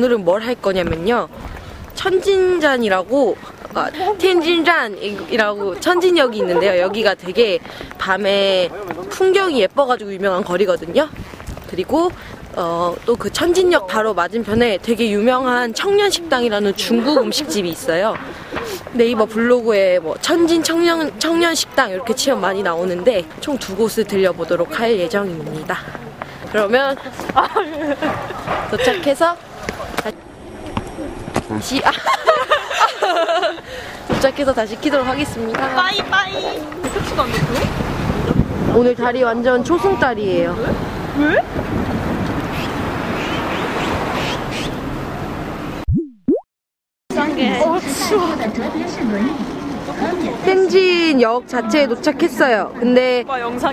오늘은 뭘 할 거냐면요. 천진잔이라고 아, 텐진잔이라고 천진역이 있는데요. 여기가 되게 밤에 풍경이 예뻐가지고 유명한 거리거든요. 그리고 어, 또 그 천진역 바로 맞은편에 되게 유명한 청년식당이라는 중국 음식집이 있어요. 네이버 블로그에 뭐 천진 청년, 청년식당 이렇게 치면 많이 나오는데 총 두 곳을 들려보도록 할 예정입니다. 그러면 도착해서 다 시 아, 도착해서 다시 키도록 하겠습니다. 빠이빠이. 끝이가 안 됐어? 오늘 달이 완전 초승달이에요. 왜? 텐진역 자체에 도착했어요. 근데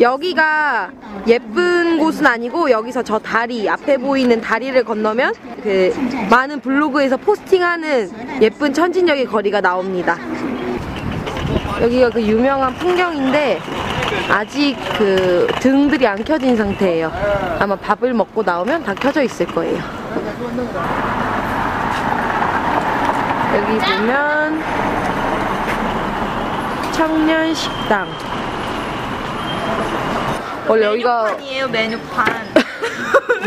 여기가 예쁜 곳은 아니고 여기서 저 다리 앞에 보이는 다리를 건너면 그 많은 블로그에서 포스팅하는 예쁜 천진역의 거리가 나옵니다. 여기가 그 유명한 풍경인데 아직 그 등들이 안 켜진 상태예요. 아마 밥을 먹고 나오면 다 켜져 있을 거예요. 여기 보면 청년 식당. 원래 여기가 메뉴판이에요 메뉴판.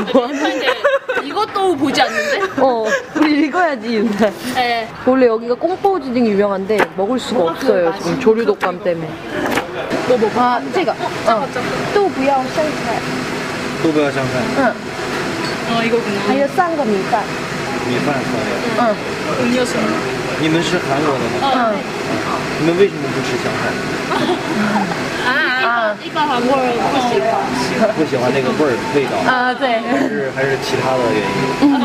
이것도 보지 않는데? 어 우리 읽어야지 윤세. 네. 원래 여기가 꽁포우지딩이 유명한데 먹을 수가 없어요 지금 조류 독감 때문에. 뭐 뭐? 아 제가 어. 또不要生菜都不要香菜， 어 이거구나. 还有三个米饭米饭可以。嗯 음료수. 你们是韩国的吗？嗯。你们为什么不吃香菜？啊啊！一般韩国人不喜欢不喜欢那个味儿味道。啊对。还是还是其他的原因。嗯。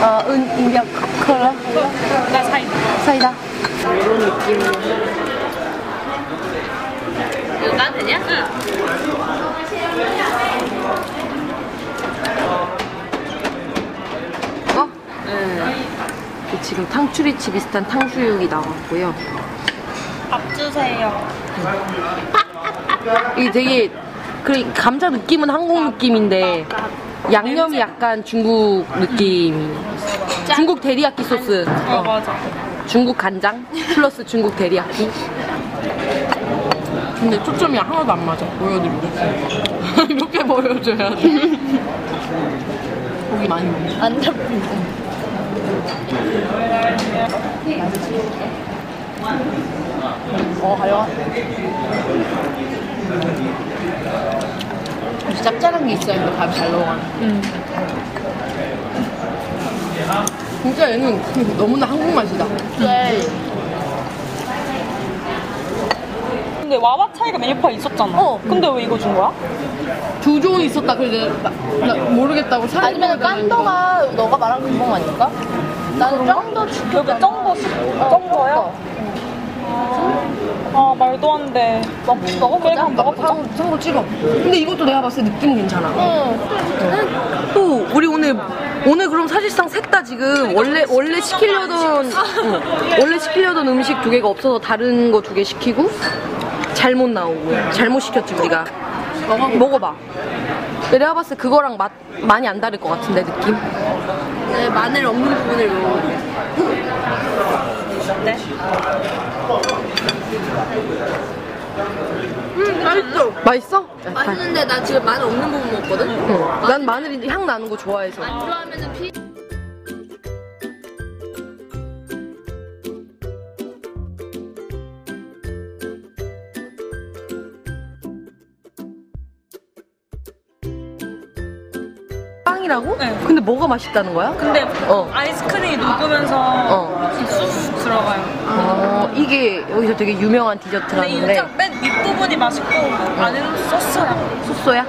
啊嗯嗯，要渴了，来菜菜的。有单子呢？嗯。 지금 탕추리치 비슷한 탕수육이 나왔고요. 밥 주세요. 이게 되게 그 감자 느낌은 한국 느낌인데 양념이 약간 중국 느낌. 중국 데리야끼 소스. 어 어. 맞아. 중국 간장 플러스 중국 데리야끼. 근데 초점이 하나도 안 맞아. 보여드리겠어 이렇게 보여줘야 돼. 고기 많이 먹네. 안 잡힌다. 어 가요. 짭짤한 게 있어야 밥이 잘 넘어가네 진짜 얘는 너무나 한국 맛이다. 네. 근데 와와 차이가 메뉴판 있었잖아. 어. 근데 왜 이거 준 거야? 두 종이 있었다 그래서 나, 나 모르겠다고 사는 아니면 깐더가 너가 말한 금방 아닐까? 나는 짱더. 여기 쩡거야? 아 말도 안 돼. 먹, 먹어보자. 그래, 그럼 먹어보자. 참고 찍어 근데 이것도 내가 봤을 때 느낌 괜찮아 응. 또 우리 오늘 오늘 그럼 사실상 셋 다 지금 원래 원래 시키려던 응, 원래 시키려던 음식 두 개가 없어서 다른 거 두 개 시키고 잘못 나오고 잘못 시켰지 우리가 먹어 먹어봐 내가 봤을 때 그거랑 맛 많이 안 다를 것 같은데 느낌 네, 마늘 없는 부분을 먹어볼게. 네. 맛있어 맛있어? 맛있는데 나 지금 마늘 없는 부분 먹거든? 응. 난 마늘인데 향 나는 거 좋아해서 안 좋아하면은 피. 빵이라고? 네. 근데 뭐가 맛있다는 거야? 근데 어. 아이스크림이 녹으면서 어. 쑥쑥 들어가요. 어, 이게 여기서 되게 유명한 근데 디저트라는데 짱- 맨 윗부분이 맛있고 안에는 소스야. 소소야?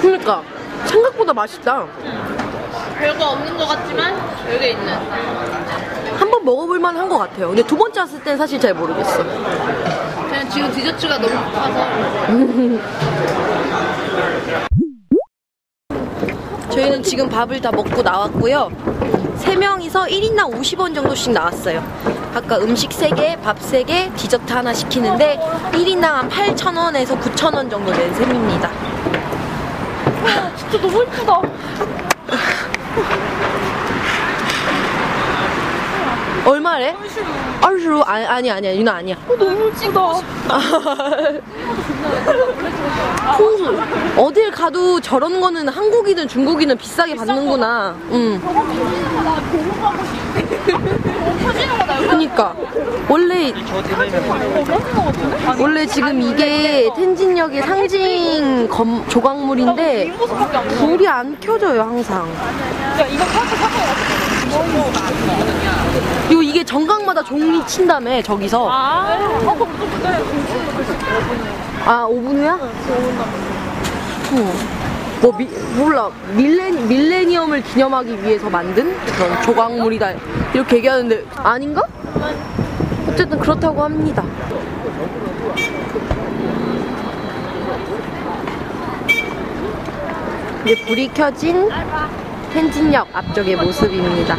그러니까 생각보다 맛있다. 별거 없는 것 같지만 별게 있는. 한 번 먹어볼 만한 것 같아요. 근데 두 번째 왔을 땐 사실 잘 모르겠어. 그냥 지금 디저트가 너무 고파서. 저희는 지금 밥을 다 먹고 나왔고요. 세 명이서 1인당 50원 정도씩 나왔어요. 아까 음식 3개, 밥 3개, 디저트 하나 시키는데 1인당 한 8,000원에서 9,000원 정도 낸 셈입니다. 진짜 너무 예쁘다. 얼마래? 얼슈 아니 아니 아니야 유나 아니야. 너무 예쁘다. 홍수 어딜 가도 저런 거는 한국이든 중국이든 비싸게 받는구나. 응. 그니까 원래 원래 지금 이게 텐진역의 상징 검, 조각물인데 불이 안 켜져요 항상. 야, 이거 그리고 이게 정각마다 종이 친다며 저기서. 아, 어, 그럼 또 기다려. 아 5분 후야? 어. 뭐 미, 몰라 밀레, 밀레니엄을 기념하기 위해서 만든 그런 조각물이다 이렇게 얘기하는데 아닌가? 어쨌든 그렇다고 합니다 이제 불이 켜진 텐진역 앞쪽의 모습입니다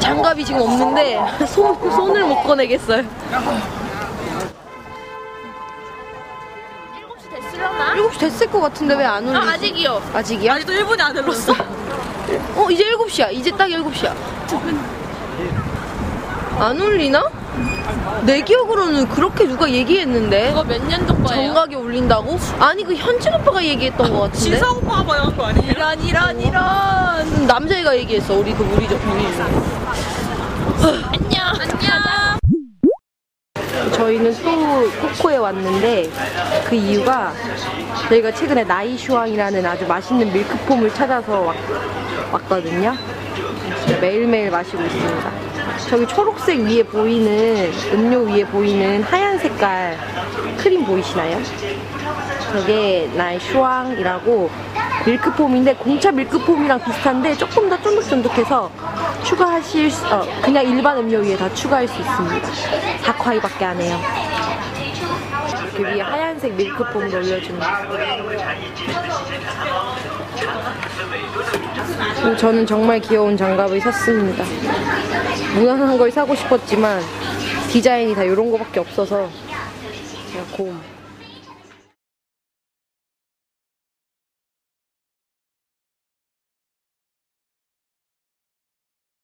장갑이 지금 없는데 손, 손을 못 꺼내겠어요 7시 됐으려나? 7시 됐을 것 같은데 왜안 울리지? 아, 아직이요. 아직이야? 아직도 1분이 안 흘렀어. 어 이제 7시야 이제 딱 7시야 안 울리나? 내 기억으로는 그렇게 누가 얘기했는데 이거 몇 년도 거예요? 정각이 울린다고? 아니 그 현진 오빠가 얘기했던 것 같은데 진사 오빠가 봐야 한거 아니에요? 이런 이런 이런. 음, 남자애가 얘기했어 우리 그 우리 저 우리 안녕. 안녕. 저희는 또 코코에 왔는데 그 이유가 저희가 최근에 나이슈왕이라는 아주 맛있는 밀크폼을 찾아서 왔, 왔거든요. 매일매일 마시고 있습니다. 저기 초록색 위에 보이는 음료 위에 보이는 하얀 색깔 크림 보이시나요? 저게 나이슈왕이라고 밀크폼인데 공차 밀크폼이랑 비슷한데 조금 더 쫀득쫀득해서 추가하실 수, 어, 그냥 일반 음료 위에 다 추가할 수 있습니다. 4과이밖에 안 해요. 그 위에 하얀색 밀크폼을 올려주는 음, 저는 정말 귀여운 장갑을 샀습니다. 무난한 걸 사고 싶었지만 디자인이 다 이런 거밖에 없어서 그냥 곰.